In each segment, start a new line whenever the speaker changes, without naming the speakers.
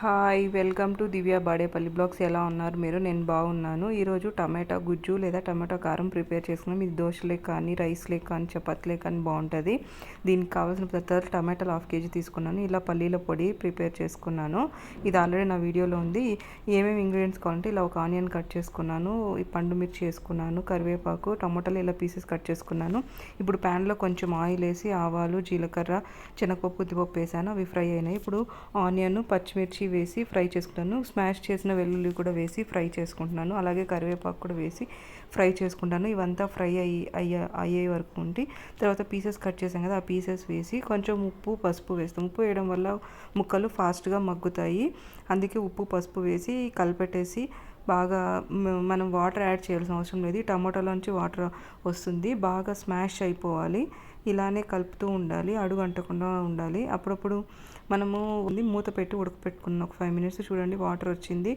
Hi welcome to Divya Badepalli blogs. ఎలా ఉన్నారు మీరు? నేను బాగున్నాను. ఈరోజు టమాటా గుజ్జు లేదా టమాటా కారం ప్రిపేర్ చేసుకున్నాం. ఇది దోశలే కానీ రైస్లే కానీ చపాతీలే కానీ బాగుంటుంది. దీనికి కావాల్సిన పదార్థాలు టమాటాలు హాఫ్ కేజీ తీసుకున్నాను. ఇలా పల్లీల పొడి ప్రిపేర్ చేసుకున్నాను. ఇది ఆల్రెడీ నా వీడియోలో ఉంది. ఏమేమి ఇంగ్రీడియంట్స్ కావాలంటే ఇలా ఒక ఆనియన్ కట్ చేసుకున్నాను. పండు మిర్చి వేసుకున్నాను. కరివేపాకు టమాటాలు ఇలా పీసెస్ కట్ చేసుకున్నాను. ఇప్పుడు ప్యాన్లో కొంచెం ఆయిల్ వేసి ఆవాలు జీలకర్ర శనగపప్పు ఉద్దిపప్పు వేసాను. అవి ఫ్రై అయినాయి. ఇప్పుడు ఆనియన్ పచ్చిమిర్చి వేసి ఫ్రై చేసుకుంటాను. స్మాష్ చేసిన వెల్లుల్లి కూడా వేసి ఫ్రై చేసుకుంటున్నాను. అలాగే కరివేపాకు కూడా వేసి ఫ్రై చేసుకుంటాను. ఇవంతా ఫ్రై అయ్యి అయ్యే అయ్యే వరకు ఉండి తర్వాత పీసెస్ కట్ చేసాం కదా ఆ పీసెస్ వేసి కొంచెం ఉప్పు పసుపు వేస్తాం. ఉప్పు వేయడం వల్ల ముక్కలు ఫాస్ట్గా మగ్గుతాయి. అందుకే ఉప్పు పసుపు వేసి కలిపెట్టేసి బాగా మనం వాటర్ యాడ్ చేయాల్సిన అవసరం లేదు. టమాటాలోంచి వాటర్ వస్తుంది. బాగా స్మాష్ అయిపోవాలి. ఇలానే కలుపుతూ ఉండాలి అడుగు అంటకుండా ఉండాలి. అప్పుడప్పుడు మనము మూత పెట్టి ఉడకపెట్టుకున్న. ఒక ఫైవ్ మినిట్స్ చూడండి వాటర్ వచ్చింది.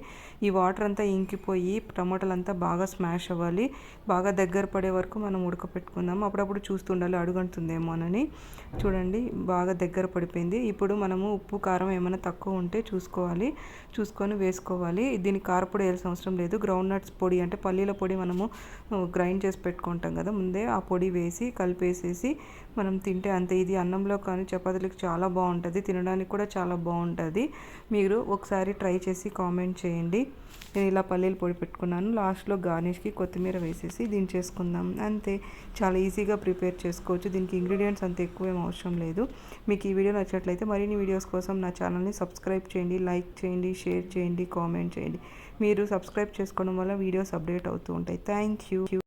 ఈ వాటర్ అంతా ఇంకిపోయి టమాటాలు అంతా బాగా స్మాష్ అవ్వాలి. బాగా దగ్గర పడే వరకు మనం ఉడకపెట్టుకుందాము అప్పుడప్పుడు చూస్తుండాలి అడుగంటుందేమోనని చూడండి బాగా దగ్గర పడిపోయింది. ఇప్పుడు మనము ఉప్పు కారం ఏమైనా తక్కువ ఉంటే చూసుకోవాలి. చూసుకొని వేసుకోవాలి. దీనికి కారపొడి వేయాల్సిన అవసరం లేదు. గ్రౌండ్ నట్స్ పొడి అంటే పల్లీల పొడి మనము గ్రైండ్ చేసి పెట్టుకుంటాం కదా ముందే. ఆ పొడి వేసి కలిపేసేసి మనం తింటే అంతే. ఇది అన్నంలో కానీ చపాతీలకు చాలా బాగుంటుంది. తినడానికి కూడా చాలా బాగుంటుంది. మీరు ఒకసారి ట్రై చేసి కామెంట్ చేయండి. నేను ఇలా పల్లీలు పొడి పెట్టుకున్నాను. లాస్ట్లో గార్నిష్కి కొత్తిమీర వేసేసి దించేసుకుందాం. అంతే. చాలా ఈజీగా ప్రిపేర్ చేసుకోవచ్చు. దీనికి ఇంగ్రీడియంట్స్ అంత ఎక్కువ ఏం అవసరం లేదు. మీకు ఈ వీడియో నచ్చినట్లయితే మరిన్ని వీడియోస్ కోసం నా ఛానల్ని సబ్స్క్రైబ్ చేయండి లైక్ చేయండి షేర్ చేయండి కామెంట్ చేయండి. మీరు సబ్స్క్రైబ్ చేసుకోవడం వల్ల వీడియోస్ అప్డేట్ అవుతూ ఉంటాయి. Thank you.